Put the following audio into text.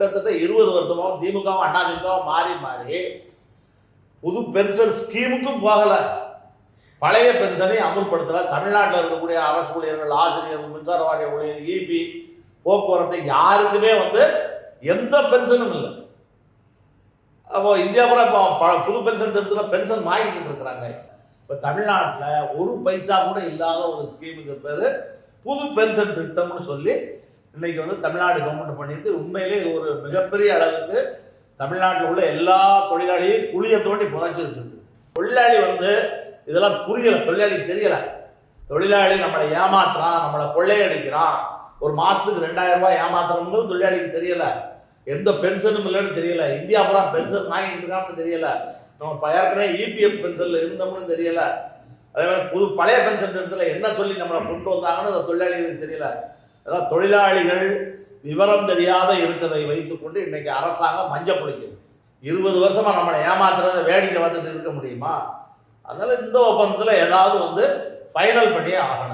கிட்டத்தட்ட இருபது வருஷமாகவும் திமுகவும் அண்ணா திமுகவும் மாறி மாறி புது பென்ஷன் ஸ்கீமுக்கும் போகலை. பழைய பென்ஷனை அமுல்படுத்தலை. தமிழ்நாட்டில் இருக்கக்கூடிய அரசு ஊழியர்கள் ஆசிரியர்கள் மின்சார வாரிய ஊழியர் இபி போக்குவரத்து யாருக்குமே வந்து எந்த பென்ஷனும் இல்லை. அப்போ இந்தியா பூரா இப்போ ப- புது பென்ஷன் திட்டத்தில் பென்ஷன் வாங்கிக்கிட்டு இருக்கிறாங்க. இப்போ தமிழ்நாட்டில் ஒரு பைசா கூட இல்லாத ஒரு ஸ்கீமுக்கு பேர் புது பென்ஷன் திட்டம்னு சொல்லி இன்னைக்கு வந்து தமிழ்நாடு கவர்மெண்ட் பண்ணியிருக்கு. உண்மையிலே ஒரு மிகப்பெரிய அளவுக்கு தமிழ்நாட்டில் உள்ள எல்லா தொழிலாளியும் குழியை தோண்டி புதைச்சிட்டு இருக்கு. தொழிலாளி வந்து இதெல்லாம் புரியல. தொழிலாளிக்கு தெரியல. தொழிலாளி நம்மளை ஏமாத்துறான் நம்மளை கொள்ளையடிக்கிறான். ஒரு மாசத்துக்கு ரெண்டாயிரம் ரூபாய் ஏமாத்துறோம்னு தொழிலாளிக்கு தெரியல. எந்த பென்ஷனும் இல்லைன்னு தெரியல. இந்தியா பூரா பென்ஷன் வாங்கிட்டு இருக்கான்னு தெரியல. நம்ம ஏற்கனவே இபிஎஃப் பென்ஷனில் இருந்தோம்னு தெரியல. அதே மாதிரி புது பழைய பென்ஷன் திட்டத்தில் என்ன சொல்லி நம்மளை கொண்டு வந்தாங்கன்னு அந்த தொழிலாளிகளுக்கு தெரியல. அதாவது தொழிலாளிகள் விவரம் தெரியாத இருக்கிறதை வைத்துக்கொண்டு இன்றைக்கி அரசாங்கம் மஞ்சள் பிடிக்குது இருபது வருஷமாக நம்மளை ஏமாத்துறத வேடிக்கை வந்துட்டு இருக்க முடியுமா? அதனால் இந்த ஒப்பந்தத்தில் ஏதாவது வந்து ஃபைனல் பண்ணியே ஆகணும்.